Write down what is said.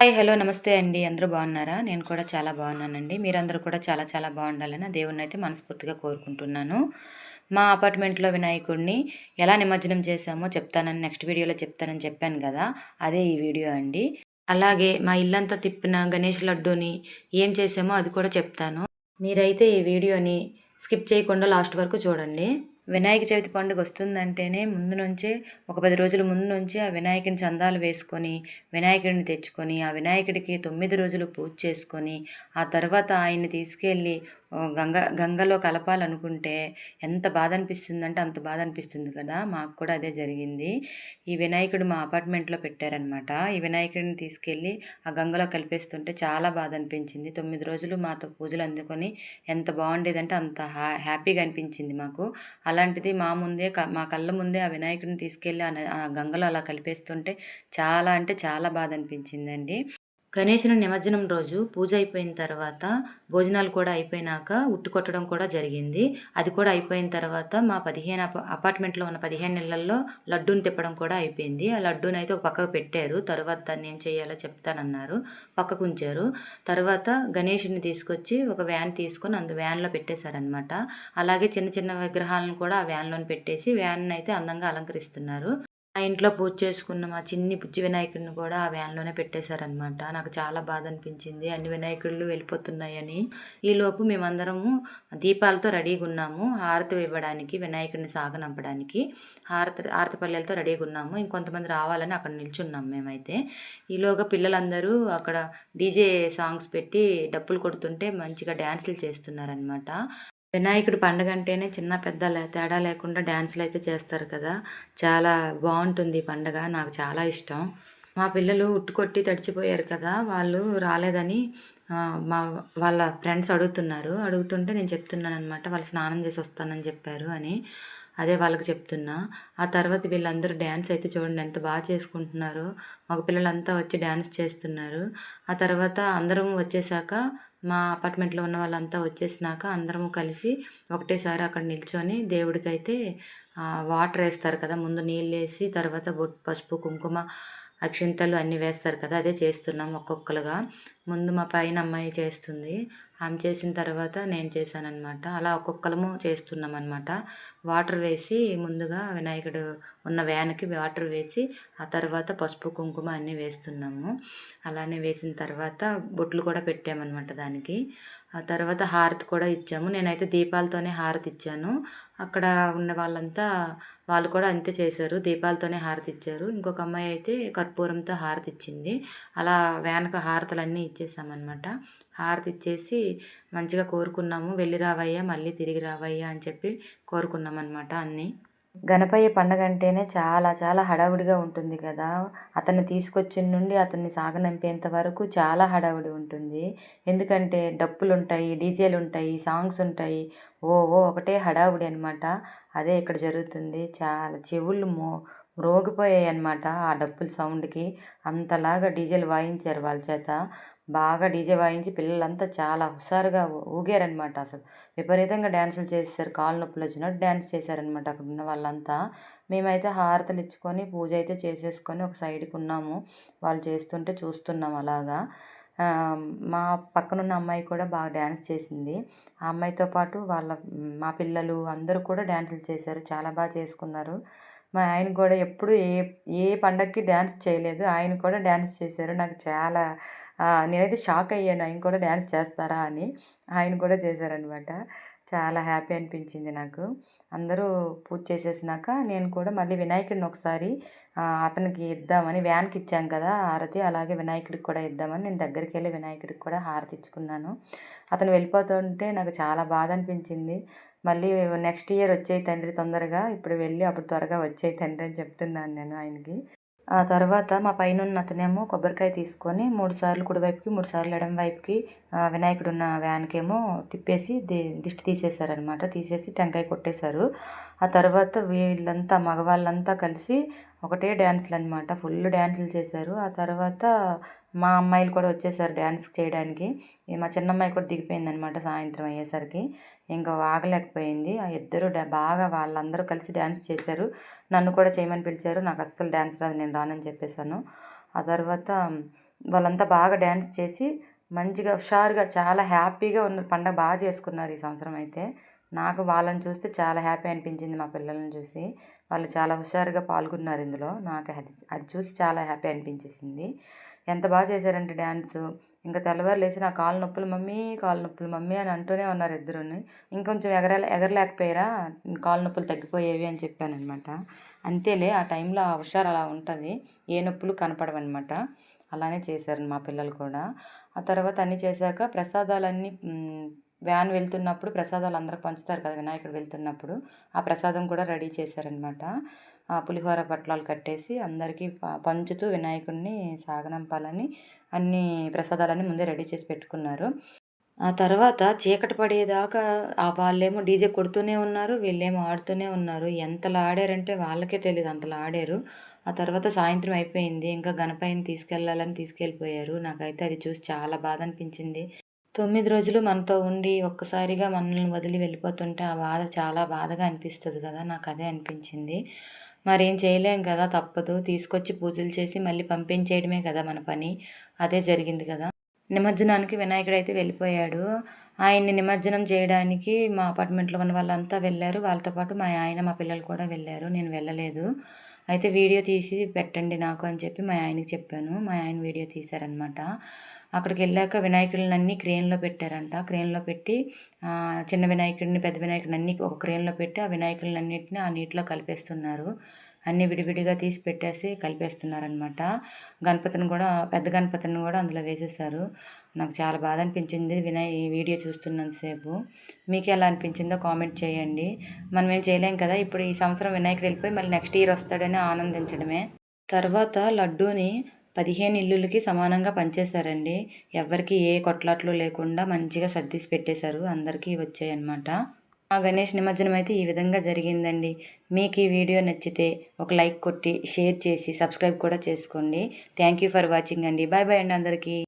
Hi hello నమస్తే అండి. అందరూ బాగున్నారా? నేను కూడా చాలా బాగున్నానండి. మీరందరూ కూడా చాలా చాలా బాగుండాలని దేవుణ్ణి అయితే మనస్ఫూర్తిగా కోరుకుంటున్నాను. మా అపార్ట్మెంట్లో వినాయకుడిని ఎలా నిమజ్జనం చేశామో చెప్తానని నెక్స్ట్ వీడియోలో చెప్తానని చెప్పాను కదా అదే ఈ వీడియో అండి. అలాగే మా ఇల్లంతా తిప్పిన గణేష్ లడ్డూని ఏం చేసామో అది కూడా చెప్తాను. మీరైతే ఈ వీడియోని స్కిప్ చేయకుండా లాస్ట్ వరకు చూడండి. వినాయక చవితి పండుగ వస్తుందంటేనే ముందు నుంచే ఒక పది రోజుల ముందు నుంచే ఆ వినాయకుని చందాలు వేసుకొని వినాయకుడిని తెచ్చుకొని ఆ వినాయకుడికి తొమ్మిది రోజులు పూజ చేసుకొని ఆ తర్వాత ఆయన్ని తీసుకెళ్ళి గంగ గంగలో కలపాలనుకుంటే ఎంత బాధ అనిపిస్తుందంటే అంత బాధ అనిపిస్తుంది కదా. మాకు కూడా అదే జరిగింది. ఈ వినాయకుడు మా అపార్ట్మెంట్లో పెట్టారనమాట ఈ వినాయకుడిని తీసుకెళ్ళి ఆ గంగలో కలిపేస్తుంటే చాలా బాధ అనిపించింది తొమ్మిది రోజులు మాతో పూజలు అందుకొని ఎంత బాగుండేదంటే అంత హ్యా హ్యాపీగా అనిపించింది మాకు. అలాంటిది మా ముందే క మా కళ్ళ ముందే ఆ వినాయకుడిని తీసుకెళ్ళి ఆ గంగలో అలా కలిపేస్తుంటే చాలా అంటే చాలా బాధ అనిపించిందండి గణేశుని నిమజ్జనం రోజు పూజ అయిపోయిన తర్వాత భోజనాలు కూడా అయిపోయినాక ఉట్టు కొట్టడం కూడా జరిగింది. అది కూడా అయిపోయిన తర్వాత మా పదిహేను అప అపార్ట్మెంట్లో ఉన్న పదిహేను నెలల్లో లడ్డూని తిప్పడం కూడా అయిపోయింది. ఆ లడ్డూని అయితే ఒక పక్కకు పెట్టారు. తర్వాత దాన్ని ఏం చేయాలో చెప్తానన్నారు. పక్కకు ఉంచారు. తర్వాత గణేషుని తీసుకొచ్చి ఒక వ్యాన్ తీసుకొని అందు వ్యాన్లో పెట్టేశారనమాట అలాగే చిన్న చిన్న విగ్రహాలను కూడా ఆ వ్యాన్లో పెట్టేసి వ్యాన్ అయితే అందంగా అలంకరిస్తున్నారు. మా ఇంట్లో పూజ చేసుకున్న మా చిన్ని బుజ్జి వినాయకుడిని కూడా ఆ వ్యాన్లోనే పెట్టేశారనమాట నాకు చాలా బాధ అనిపించింది అన్ని వినాయకుళ్ళు వెళ్ళిపోతున్నాయని. ఈలోపు మేమందరము దీపాలతో రెడీగా ఉన్నాము. హారతి ఇవ్వడానికి వినాయకుడిని సాగనంపడానికి హారతి హారతి పల్లెలతో రెడీగా ఉన్నాము. ఇంకొంతమంది రావాలని అక్కడ నిల్చున్నాం మేమైతే. ఈలోగా పిల్లలందరూ అక్కడ డీజే సాంగ్స్ పెట్టి డప్పులు కొడుతుంటే మంచిగా డ్యాన్సులు చేస్తున్నారనమాట వినాయకుడి పండుగ అంటేనే చిన్న పెద్ద లే తేడా లేకుండా డ్యాన్సులు అయితే చేస్తారు కదా. చాలా బాగుంటుంది ఈ పండుగ నాకు చాలా ఇష్టం. మా పిల్లలు ఉట్టుకొట్టి తడిచిపోయారు కదా వాళ్ళు రాలేదని మా వాళ్ళ ఫ్రెండ్స్ అడుగుతున్నారు. అడుగుతుంటే నేను చెప్తున్నాను అనమాట వాళ్ళు స్నానం చేసి వస్తానని చెప్పారు అని. అదే వాళ్ళకి చెప్తున్నా. ఆ తర్వాత వీళ్ళందరూ డ్యాన్స్ అయితే చూడండి ఎంత బాగా చేసుకుంటున్నారు. మగ పిల్లలంతా వచ్చి డ్యాన్స్ చేస్తున్నారు. ఆ తర్వాత అందరం వచ్చేసాక మా అపార్ట్మెంట్లో ఉన్న వాళ్ళంతా వచ్చేసినాక అందరము కలిసి ఒకటేసారి అక్కడ నిల్చొని దేవుడికైతే వాటర్ వేస్తారు కదా ముందు నీళ్ళు వేసి తర్వాత బొట్ పసుపు కుంకుమ అక్షింతలు అన్నీ వేస్తారు కదా అదే చేస్తున్నాం ఒక్కొక్కరుగా ముందు మా పైన అమ్మాయి చేస్తుంది. ఆమె చేసిన తర్వాత నేను చేశానన్నమాట. అలా ఒక్కొక్కరము చేస్తున్నాం అనమాట వాటర్ వేసి ముందుగా వినాయకుడు ఉన్న వ్యాన్కి వాటర్ వేసి ఆ తర్వాత పసుపు కుంకుమ అన్నీ వేస్తున్నాము. అలానే వేసిన తర్వాత బొట్లు కూడా పెట్టామన్నమాట దానికి. ఆ తర్వాత హారతి కూడా ఇచ్చాము. నేనైతే దీపాలతోనే హారతి ఇచ్చాను. అక్కడ ఉన్న వాళ్ళంతా వాళ్ళు కూడా అంతే చేశారు. దీపాలతోనే హారతి ఇచ్చారు. ఇంకొక అమ్మాయి అయితే కర్పూరంతో హారతి ఇచ్చింది. అలా వ్యాన్కి హారతలన్నీ ఇచ్చేసామన్నమాట. హారతి ఇచ్చేసి మంచిగా కోరుకున్నాము. వెళ్ళి రావయ్యా మళ్ళీ తిరిగి రావయ్యా అని చెప్పి కోరుకున్నాం. అనమాట అన్నీ. గణపయ్య పండగ అంటేనే చాలా చాలా హడావుడిగా ఉంటుంది కదా. అతన్ని తీసుకొచ్చిన నుండి అతన్ని సాగనంపేంత వరకు చాలా హడావుడి ఉంటుంది. ఎందుకంటే డప్పులు ఉంటాయి డీజేలు ఉంటాయి సాంగ్స్ ఉంటాయి ఓ ఓ ఒకటే హడావుడి అనమాట అదే ఇక్కడ జరుగుతుంది. చాలా చెవులు మో మ్రోగిపోయాయి అనమాట ఆ డప్పుల సౌండ్కి. అంతలాగా డీజేలు వాయించారు వాళ్ళ చేత. బాగా డీజే వాయించి పిల్లలంతా చాలా హుషారుగా ఊగారనమాట అసలు. విపరీతంగా డ్యాన్సులు చేశారు కాళ్ళు నొప్పులు వచ్చినట్టు డ్యాన్స్ చేశారనమాట అక్కడ ఉన్న వాళ్ళంతా. మేమైతే హారతలు ఇచ్చుకొని పూజ అయితే చేసేసుకొని ఒక సైడ్కి ఉన్నాము. వాళ్ళు చేస్తుంటే చూస్తున్నాం అలాగా. మా పక్కనున్న అమ్మాయి కూడా బాగా డ్యాన్స్ చేసింది. ఆ అమ్మాయితో పాటు వాళ్ళ మా పిల్లలు అందరూ కూడా డ్యాన్సులు చేశారు. చాలా బాగా చేసుకున్నారు. మా ఆయన కూడా ఎప్పుడు ఏ ఏ పండగకి డ్యాన్స్ చేయలేదు. ఆయన కూడా డ్యాన్స్ చేశారు. నాకు చాలా నేనైతే షాక్ అయ్యాను. ఆయన కూడా డ్యాన్స్ చేస్తారా అని ఆయన కూడా చేశారనమాట చాలా హ్యాపీ అనిపించింది నాకు. అందరూ పూజ చేసేసినాక నేను కూడా మళ్ళీ వినాయకుడిని ఒకసారి అతనికి ఇద్దామని వ్యాన్కి ఇచ్చాం కదా హారతి అలాగే వినాయకుడికి కూడా ఇద్దామని నేను దగ్గరికి వెళ్ళి వినాయకుడికి కూడా హారతి ఇచ్చుకున్నాను. అతను వెళ్ళిపోతుంటే నాకు చాలా బాధ అనిపించింది. మళ్ళీ నెక్స్ట్ ఇయర్ వచ్చేయి తండ్రి తొందరగా. ఇప్పుడు వెళ్ళి అప్పుడు త్వరగా వచ్చేయి తండ్రి అని చెప్తున్నాను నేను ఆయనకి. ఆ తర్వాత మా పైన ఉన్న అతనేమో కొబ్బరికాయ తీసుకొని మూడు సార్లు కుడివైపుకి మూడు సార్లు ఎడం వైపుకి వినాయకుడు ఉన్న వ్యాన్కేమో తిప్పేసి ది దిష్టి తీసేశారనమాట తీసేసి టెంకాయ కొట్టేశారు. ఆ తర్వాత వీళ్ళంతా మగవాళ్ళంతా కలిసి ఒకటే డ్యాన్సులు అనమాట ఫుల్ డ్యాన్సులు చేశారు. ఆ తర్వాత మా అమ్మాయిలు కూడా వచ్చేసారు డ్యాన్స్ చేయడానికి. మా చిన్నమ్మాయి కూడా దిగిపోయింది అనమాట సాయంత్రం అయ్యేసరికి. ఇంకా ఆగలేకపోయింది. ఆ ఇద్దరు బాగా వాళ్ళందరూ కలిసి డ్యాన్స్ చేశారు. నన్ను కూడా చేయమని పిలిచారు. నాకు అస్సలు డ్యాన్స్ రాదు నేను రానని చెప్పేశాను. ఆ తర్వాత వాళ్ళంతా బాగా డ్యాన్స్ చేసి మంచిగా హుషారుగా చాలా హ్యాపీగా ఉన్న పండగ బాగా చేసుకున్నారు ఈ సంవత్సరం అయితే. నాకు వాళ్ళని చూస్తే చాలా హ్యాపీ అనిపించింది మా పిల్లల్ని చూసి. వాళ్ళు చాలా హుషారుగా పాల్గొన్నారు ఇందులో. నాకు అది అది చూసి చాలా హ్యాపీ అనిపించేసింది. ఎంత బాగా చేశారంటే డ్యాన్సు. ఇంకా తెల్లవారు లేచి నా కాళ్ళ నొప్పులు మమ్మీ కాళ్ళ నొప్పులు మమ్మీ అని అంటూనే ఉన్నారు ఇద్దరుని. ఇంకొంచెం ఎగర ఎగరలేకపోయారా? కాళ్ళ నొప్పులు తగ్గిపోయేవి అని చెప్పాను అనమాట అంతేలే ఆ టైంలో ఆ హుషారు అలా ఉంటుంది. ఏ నొప్పులు కనపడవన్నమాట. అలానే చేశారు మా పిల్లలు కూడా. ఆ తర్వాత అన్నీ చేశాక ప్రసాదాలన్నీ వ్యాన్ వెళ్తున్నప్పుడు ప్రసాదాలు అందరికి పంచుతారు కదా వినాయకుడు వెళ్తున్నప్పుడు. ఆ ప్రసాదం కూడా రెడీ చేశారనమాట. ఆ పులిహోర పట్లాలు కట్టేసి అందరికీ పంచుతూ వినాయకుడిని సాగనంపాలని అన్ని ప్రసాదాలన్నీ ముందే రెడీ చేసి పెట్టుకున్నారు. ఆ తర్వాత చీకటి పడేదాకా ఆ వాళ్ళేమో డీజే కొడుతూనే ఉన్నారు వీళ్ళేమో ఆడుతూనే ఉన్నారు. ఎంతలా ఆడారంటే వాళ్ళకే తెలియదు అంతలా ఆడారు. ఆ తర్వాత సాయంత్రం అయిపోయింది ఇంకా గణపయ్యని తీసుకెళ్ళాలని తీసుకెళ్ళిపోయారు. నాకైతే అది చూసి చాలా బాధ అనిపించింది. తొమ్మిది రోజులు మనతో ఉండి ఒక్కసారిగా మనల్ని వదిలి వెళ్ళిపోతుంటే ఆ బాధ చాలా బాధగా అనిపిస్తుంది కదా నాకు అదే అనిపించింది. మరేం చేయలేం కదా తప్పదు. తీసుకొచ్చి పూజలు చేసి మళ్ళీ పంపించేయడమే కదా మన పని. అదే జరిగింది కదా. నిమజ్జనానికి వినాయకుడు అయితే వెళ్ళిపోయాడు. ఆయన్ని నిమజ్జనం చేయడానికి మా అపార్ట్మెంట్లో ఉన్న వాళ్ళంతా వెళ్ళారు. వాళ్ళతో పాటు మా ఆయన మా పిల్లలు కూడా వెళ్ళారు. నేను వెళ్ళలేదు. అయితే వీడియో తీసి పెట్టండి నాకు అని చెప్పి మా ఆయనకి చెప్పాను. మా ఆయన వీడియో తీశారనమాట అక్కడికి వెళ్ళాక వినాయకుడిని క్రేన్లో పెట్టారంట. క్రేన్లో పెట్టి చిన్న వినాయకుడిని పెద్ద వినాయకుడిని అన్ని ఒక క్రేన్లో పెట్టి ఆ వినాయకులన్నింటినీ ఆ నీటిలో కలిపేస్తున్నారు. అన్ని విడివిడిగా తీసి పెట్టేసి కలిపేస్తున్నారనమాట గణపతిని కూడా పెద్ద గణపతిని కూడా అందులో వేసేసారు నాకు చాలా బాధ అనిపించింది వినయ్ ఈ వీడియో చూస్తున్నంతసేపు మీకు ఎలా అనిపించిందో కామెంట్ చేయండి. మనం ఏం చేయలేం కదా ఇప్పుడు ఈ సంవత్సరం వినాయకుడు వెళ్ళిపోయి మళ్ళీ నెక్స్ట్ ఇయర్ వస్తాడని ఆనందించడమే. తర్వాత లడ్డూని పదిహేను ఇల్లులకి సమానంగా పంచేశారండి. ఎవరికి ఏ కొట్లాట్లు లేకుండా మంచిగా సర్దీసి పెట్టేశారు. అందరికీ వచ్చాయన్నమాట. ఆ గణేష్ నిమజ్జనం అయితే ఈ విధంగా జరిగిందండి. మీకు ఈ వీడియో నచ్చితే ఒక లైక్ కొట్టి షేర్ చేసి సబ్స్క్రైబ్ కూడా చేసుకోండి. థ్యాంక్ యూ ఫర్ వాచింగ్ అండి. బాయ్ బాయ్ అండి అందరికీ.